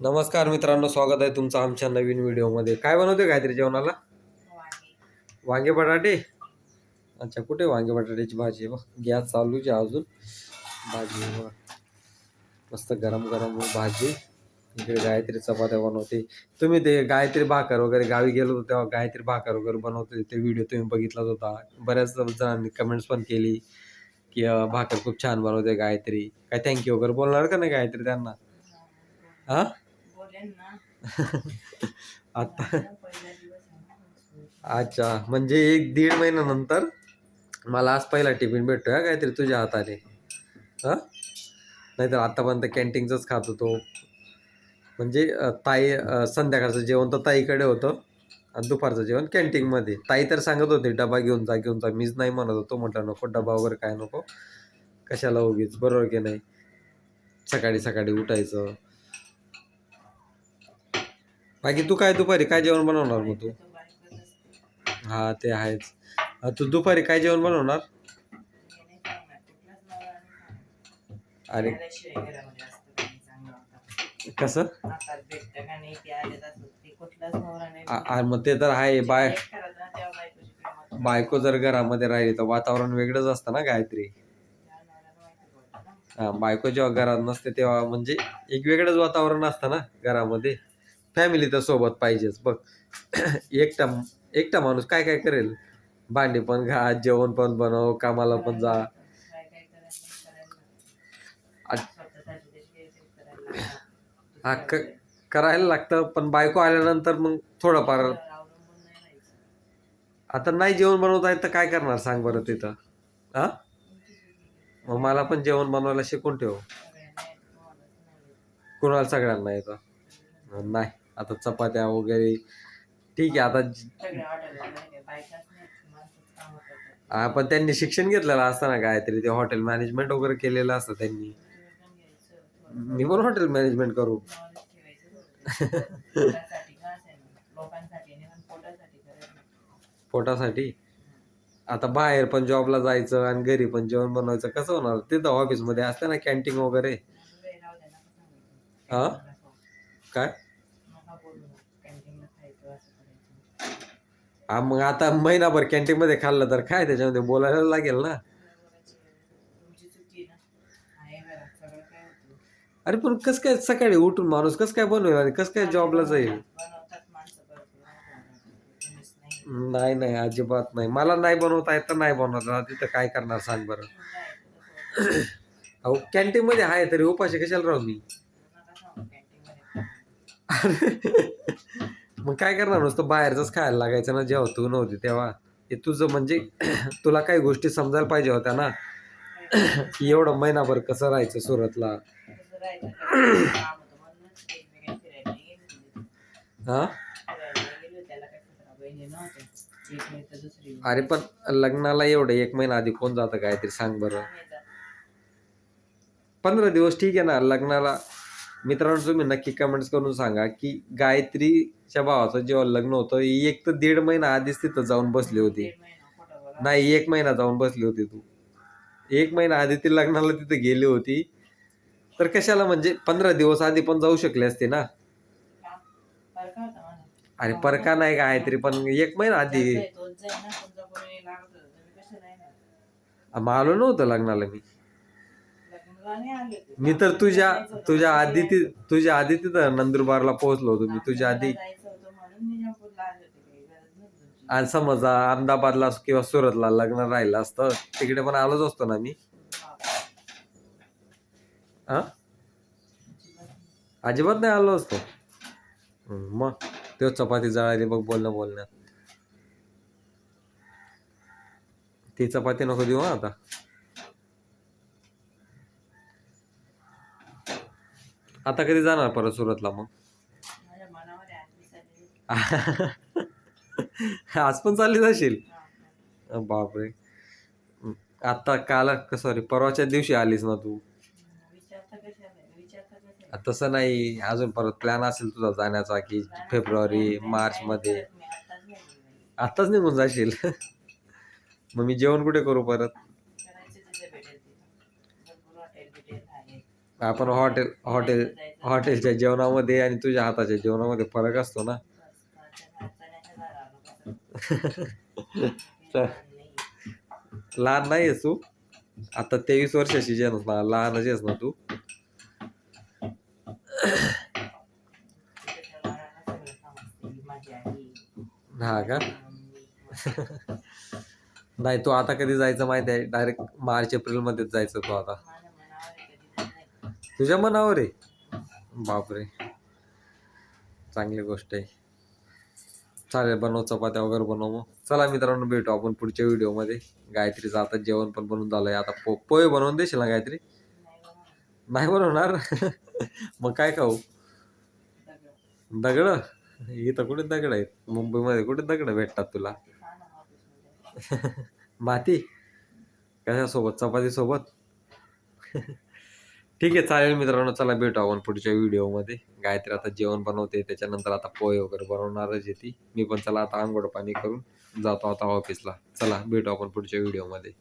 नमस्कार मित्रांनो स्वागत आहे तुमचं आमच्या नवीन व्हिडिओमध्ये. काय बनवते काहीतरी जेवणाला? वांगे बटाटे? अच्छा कुठे वांगे बटाट्याची भाजी बघ. गॅस चालूच आहे अजून. भाजी बघ. मस्त गरम गरम भाजी. इकडे गायत्री चपात्या बनवते. तुम्ही ते गायत्री भाकर वगैरे गावी गेलो होतो तेव्हा गायत्री भाकर वगैरे बनवते. ते व्हिडिओ तुम्ही बघितलाच होता. बऱ्याच जणांनी कमेंट्स पण केली की भाकर खूप छान बनवते गायत्री. काय थँक्यू वगैरे बोलणार का नाही गायत्री त्यांना? हां? आता. अच्छा म्हणजे एक दीड महिन्यानंतर मला आज पहिला टिफिन भेटतोय हा काहीतरी तुझ्या हाताने. हां? नाहीतर आतापर्यंत कॅन्टीनचंच खात होतो. म्हणजे ताई संध्याकाळचं जेवण तर ताईकडे होतं. आणि दुपारचं जेवण कॅन्टीनमध्ये ताई तर सांगत होती डबा घेऊन जा घेऊन जा. मीच नाही म्हणत होतो म्हटलं नको डबा वगैरे काय नको. कशाला उगीच? बरोबर की नाही? सकाळी सकाळी उठायचं. बाकी तू काय दुपारी काय जेवण बनवणार मग तू? हा ते आहेच. तू दुपारी काय जेवण बनवणार? अरे. कस? मग ते तर आहे बाय. बायको जर घरामध्ये राहिली तर वातावरण वेगळंच असतं ना गायत्री. बायको जेव्हा घरात नसते तेव्हा म्हणजे एक वेगळंच वातावरण असतं ना घरामध्ये. फॅमिली तर सोबत पाहिजेच बघ एकटा एकटा माणूस काय काय करेल भांडी पण घा जेवण पण बनव कामाला पण जा. हा, करायला लागतं पण बायको आल्यानंतर मग थोडंफार. आता नाही जेवण बनवता येत तर काय करणार सांग बरं तिथं हा मग मला पण जेवण बनवायला शिकून ठेव. कुणाला सगळ्यांना येतं नाही आता चपात्या वगैरे. ठीक आहे आता. हा, पण त्यांनी शिक्षण घेतलेलं असतं ना काहीतरी ते हॉटेल मॅनेजमेंट वगैरे केलेलं असतं त्यांनी. मी पण हॉटेल मॅनेजमेंट करू. पोटासाठी आता बाहेर पण जॉबला जायचं आणि घरी पण जेवण बनवायचं कसं होणार? तिथं ऑफिसमध्ये असतं ना कॅन्टीन वगैरे. हा? काय? हा मग आता महिनाभर कॅन्टीनमध्ये खाल्लं तर काय त्याच्यामध्ये बोलायला लागेल ना. अरे पण कसं काय सकाळी उठून माणूस कसं काय बनवेल आणि कसं काय जॉबला जाईल नाही. नाही अजिबात नाही मला नाही बनवता येत तर नाही बनवता तिथं काय करणार सांग बरं. अहो कॅन्टीनमध्ये आहे तरी उपाशी कशाला राहू मी मग काय करणार? नुसतं बाहेरचंच खायला लागायचं ना जेव्हा तू नव्हती तेव्हा. हे तुझं म्हणजे तुला काही गोष्टी समजायला पाहिजे होत्या ना. की एवढं महिनाभर कसं राहायचं सुरतला? काय. हा? काय तर अरे पण लग्नाला एवढं एक महिना आधी कोण जातं काहीतरी सांग बरं. पंधरा दिवस ठीक आहे ना लग्नाला मित्रांनो तुम्ही नक्की कमेंट्स करून सांगा की गायत्रीच्या भावाचं जेव्हा लग्न होतं ही एक तर दीड महिना आधीच तिथं जाऊन बसली होती. नाही एक महिना जाऊन बसली होती तू. एक महिना आधी ती लग्नाला तिथे गेली होती. तर कशाला म्हणजे पंधरा दिवस आधी पण जाऊ शकले असते ना. अरे परका नाही गायत्री पण एक महिना आधी. आलो नव्हतं लग्नाला मी लग्नाला नाही आले होते. मी तर तुझ्या. तुझ्या आधी ति तुझ्या आधी तिथं नंदुरबारला पोहोचलो होतो मी तुझ्या आधी. आणि समजा अहमदाबादला किंवा सुरतला लग्न राहिलं असतं तिकडे पण आलोच असतो ना मी. हा अजिबात नाही आलो असतो. मग तेव्हा चपाती जळाली बघ बोलणं बोलण्यात ती चपाती नको देऊ आता. आता कधी जाणार परत सुरतला मग? आज पण चालली जाशील. बापरे. आता काल सॉरी परवाच्या दिवशी आलीस ना तू? तसं नाही. अजून परत प्लॅन असेल तुझा जाण्याचा की फेब्रुवारी मार्च मध्ये. आताच निघून जाशील. मग मी जेवण कुठे करू परत करायचं तिथे भेटेल तिथं भरपूर हॉटेल बिटेल आहे आपण हॉटेल हॉटेल हॉटेलच्या जेवणामध्ये आणि तुझ्या हाताच्या जेवणामध्ये फरक असतो ना? लहान नाही आहेस तू? आता तेवीस वर्षाची जे ना लहानच आहेस ना तू? हा का? नाही तू आता कधी जायचं माहिती आहे? डायरेक्ट मार्च एप्रिल मध्येच जायचं तू आता. तुझ्या मनावर आहे. बापरे. चांगली गोष्ट आहे. चालेल बनव चपात्या वगैरे बनव. मग चला मित्रांनो भेटू आपण पुढच्या व्हिडिओमध्ये. गायत्रीचं आता जेवण पण बनवून झालंय. आता पो पोहे बनवून देशील ना गायत्री? नाही बनवणार? मग काय खाऊ? दगड? इथं कुठे दगड आहेत? मुंबईमध्ये कुठे दगड भेटतात तुला? माती? कशासोबत? चपाती सोबत ठीक आहे चालेल मित्रांनो. चला भेटू आपण पुढच्या व्हिडिओमध्ये. गायत्री आता जेवण बनवते त्याच्यानंतर आता पोहे वगैरे बनवणारच आहे ती. मी पण चला आता आंघोळ पाणी करून जातो आता ऑफिसला चला भेटू आपण पुढच्या व्हिडिओमध्ये.